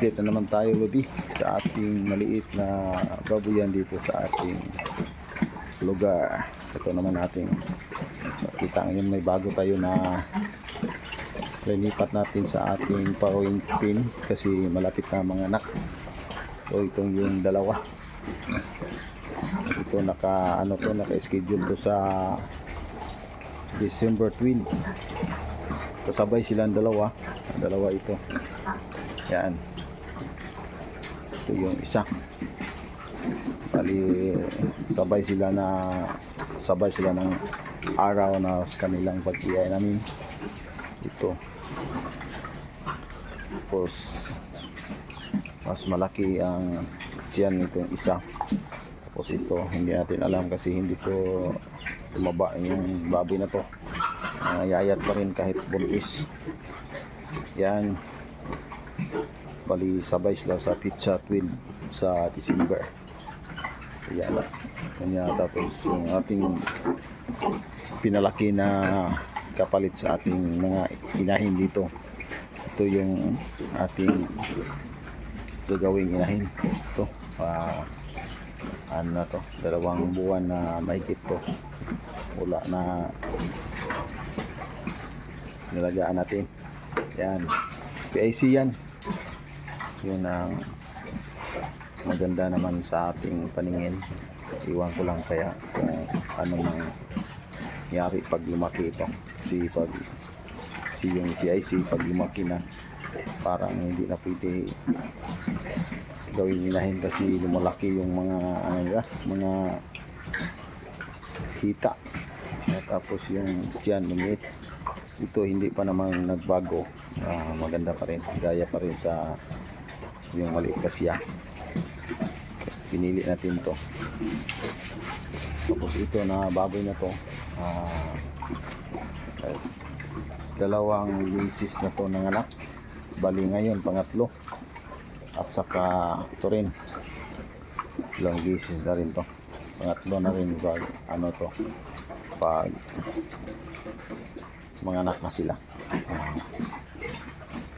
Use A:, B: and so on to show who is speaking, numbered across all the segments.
A: update na naman tayo Lodi sa ating maliit na babuyan dito sa ating lugar. Ito naman ating makita ngayon may bago tayo na linipat natin sa ating paruin pin kasi malapit na mga anak. So itong yung dalawa. Ito naka ano to naka schedule to sa December 12 kasabay silang dalawa. Dalawa ito. Yan ito yung isa. Bali sabay sila na sabay sila ng araw na sa kanilang pag-iay namin. Ito. Tapos mas malaki ang tiyan nitong isa. Tapos ito hindi natin alam kasi hindi to tumaba yung baboy na to. Uh, yayat pa rin kahit buntis. Yan bali sabay sila sa pizza 12 sa December. Yan kanya tapos yung ating pinalaki na kapalit sa ating mga inahin dito. Ito yung ating gagawing inahin. Ito ah, ano na to? Dalawang buwan na mahigit to. Wala na. Nilagaan natin. Yan. PIC yan yun ang maganda naman sa ating paningin. Iwan ko lang kaya kung ano mang yari pag lumaki ito kasi pag kasi yung PIC pag lumaki na parang hindi na pwede gawin inahin kasi lumalaki yung mga ano nila, mga hita. At tapos yung tiyan lumiit. Ito hindi pa naman nagbago. Ah, maganda pa rin. Gaya pa rin sa yung maliit pa siya. Pinili natin to. Tapos ito na baboy na to. Eh, dalawang misis na to ng anak. Bali ngayon pangatlo. At saka ito rin. Ilang misis na rin to. Pangatlo na rin pag ano to pag mga anak na sila. Ah,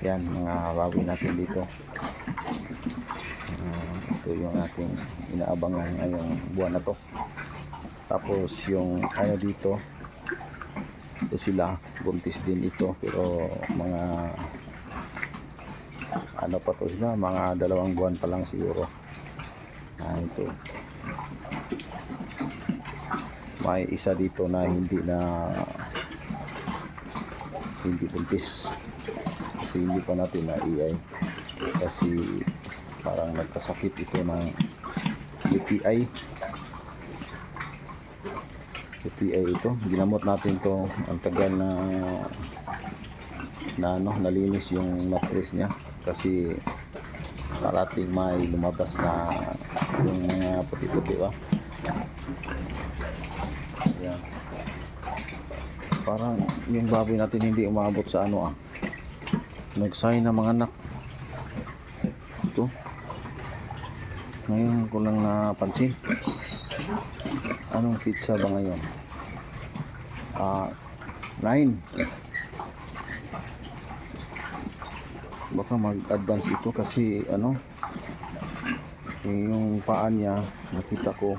A: yan mga baboy natin dito Ah, ito yung ating inaabangan ngayong buwan na to. Tapos yung ano dito ito sila buntis din ito pero mga ano pa to sila mga dalawang buwan pa lang siguro. Ah, ito. May isa dito na hindi na hindi buntis. Kasi hindi pa natin na iay kasi parang nagkasakit ito ng UTI UTI ito. Ginamot natin to. Ang tagal na na ano nalinis yung mattress niya. Kasi parating may lumabas na yung mga puti-puti ba? Yan parang yung baboy natin hindi umabot sa ano ah. Nagsign ng mga anak ito ngayon ko lang napansin. Anong pizza ba ngayon? Ah 9 baka mag-advance ito kasi ano yung paa niya nakita ko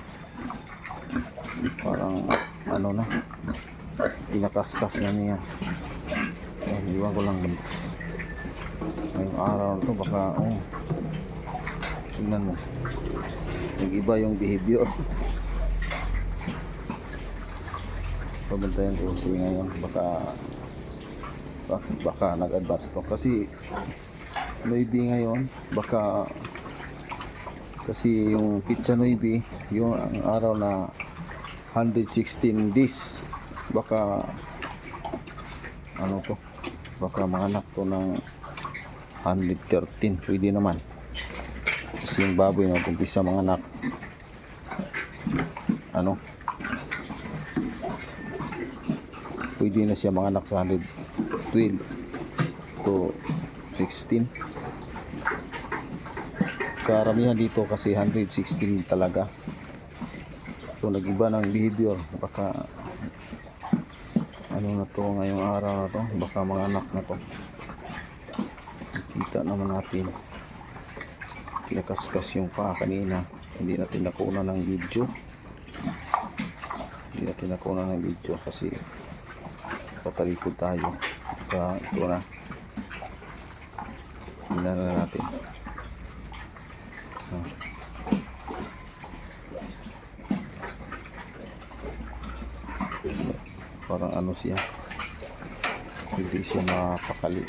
A: parang ano na inakaskas na niya. Ayan, iwan ko lang. Ngayong araw na to baka oh tingnan mo. Nag-iba yung behavior. Pabantayan ko kasi ngayon. Baka baka, baka nag-advance to kasi maybe ngayon baka kasi yung pizza noibi yung ang araw na 116 days. Baka ano to? Baka manganak to ng 113 pwede naman kasi yung baboy na kumpisa mga anak. Ano? Pwede na siya mga anak sa 112 to 16 karamihan dito kasi 116 talaga. So nag-iba ng behavior. Baka ano na to ngayong araw na to. Baka mga anak na to. Kita naman natin kinakaskas yung paa kanina. Hindi natin nakuha ng video. Hindi natin nakuha ng video kasi patalikod tayo. Kaya ito na. Tingnan na natin. Ah. parang ano siya? Hindi siya mapakali